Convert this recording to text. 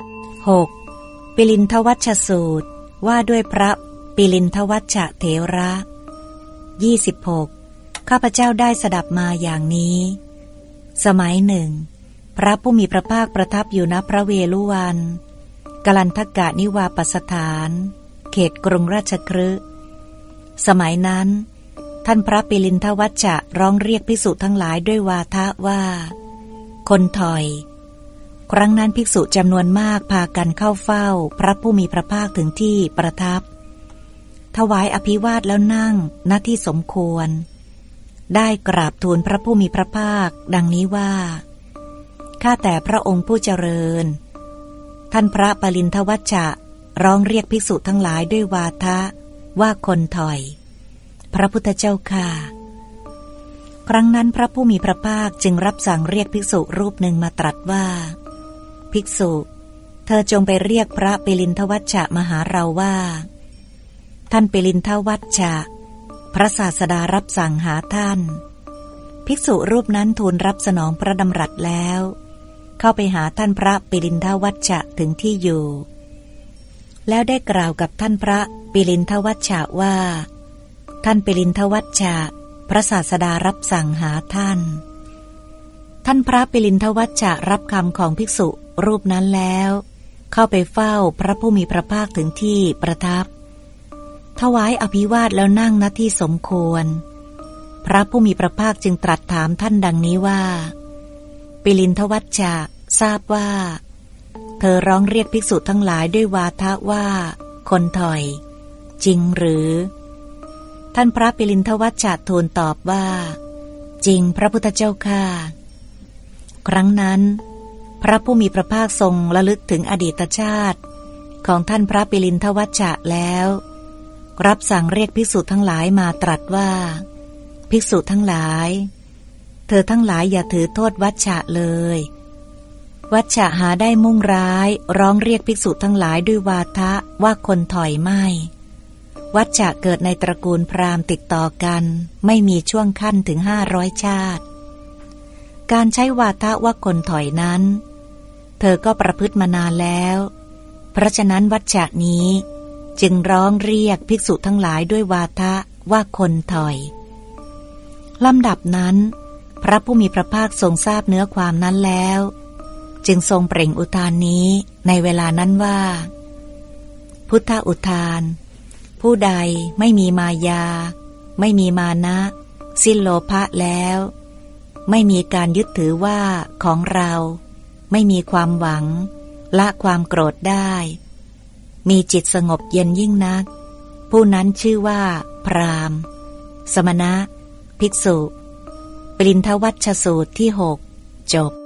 6. ปิลินทวัชสูตร ว่าด้วยพระปิลินทวัชเถระ 26. ข้าพเจ้าได้สดับมาอย่างนี้ สมัยหนึ่ง พระผู้มีพระภาคประทับอยู่ณพระเวลุวันกลันทกะนิวาปสถาน เขตกรุงราชครืสมัยนั้น ท่านพระปิลินทวัชจะร้องเรียกภิกษุทั้งหลายด้วยวาทะว่า คนถอย ครั้งนั้นภิกษุจำนวนมากพากันเข้าเฝ้า พระผู้มีพระภาคถึงที่ประทับ ถวายอภิวาทแล้วนั่งหน้าที่สมควร ได้กราบทูลพระผู้มีพระภาค ดังนี้ว่า ข้าแต่พระองค์ผู้เจริญ ท่านพระปรินทวัชจะร้องเรียกภิกษุทั้งหลายด้วยวาทะว่าคนถอย พระพุทธเจ้าค่ะ ครั้งนั้นพระผู้มีพระภาคจึงรับสั่งเรียกภิกษุรูปหนึ่งมาตรัสว่า ภิกษุ เธอจงไปเรียกพระปิลินทวัชชะมาหาเราว่า ท่านปิลินทวัชชะ พระศาสดารับสั่งหาท่าน ภิกษุรูปนั้นทูลรับสนองพระดำรัสแล้ว เข้าไปหาท่านพระปิลินทวัชชะถึงที่อยู่ แล้วได้กล่าวกับท่านพระปิลินทวัชชะว่า ท่านปิลินทวัชชะ พระศาสดารับสั่งหาท่านท่านพระปิลินทวัชชะรับคำของภิกษุ รูปนั้นแล้ว เข้าไปเฝ้าพระผู้มีพระภาคถึงที่ประทับ ถวายอภิวาทแล้วนั่งณที่สมควร พระผู้มีพระภาคจึงตรัสถามท่านดังนี้ว่า ปิลินทวัชชะทราบว่า เธอร้องเรียกภิกษุทั้งหลายด้วยวาทะว่า คนถอย จริงหรือ ท่านพระปิลินทวัชชะทูลตอบว่า จริงพระพุทธเจ้าค่ะครั้งนั้น พระผู้มีพระภาคทรงระลึกถึงอดีตชาติ ของท่านพระปิลินทวัชชะแล้ว รับสั่งเรียกภิกษุทั้งหลายมาตรัสว่า ภิกษุทั้งหลาย เธอทั้งหลายอย่าถือโทษวัชชะเลย วัชชะหาได้มุ่งร้ายร้องเรียกภิกษุทั้งหลายด้วยวาทะว่าคนถอยไม่ วัชชะเกิดในตระกูลพราหมณ์ติดต่อกัน ไม่มีช่วงขั้นถึงห้าร้อยชาติ การใช้วาทะว่าคนถอยนั้น เธอก็ประพฤติมานานแล้ว เพราะฉะนั้นวัชชะนี้ จึงร้องเรียกภิกษุทั้งหลายด้วยวาทะว่าคนถอยลำดับนั้น พระผู้มีพระภาคทรงทราบเนื้อความนั้นแล้ว จึงทรงเปล่งอุทานนี้ในเวลานั้นว่า พุทธอุทาน ผู้ใดไม่มีมายา ไม่มีมานะ สิ้นโลภะแล้ว ไม่มีการยึดถือว่าของเรา ไม่มีความหวัง ละความโกรธได้ มีจิตสงบเย็นยิ่งนัก ผู้นั้นชื่อว่า พรามสมณะ ภิกษุ ปรินทวัชสูตรที่หกจบ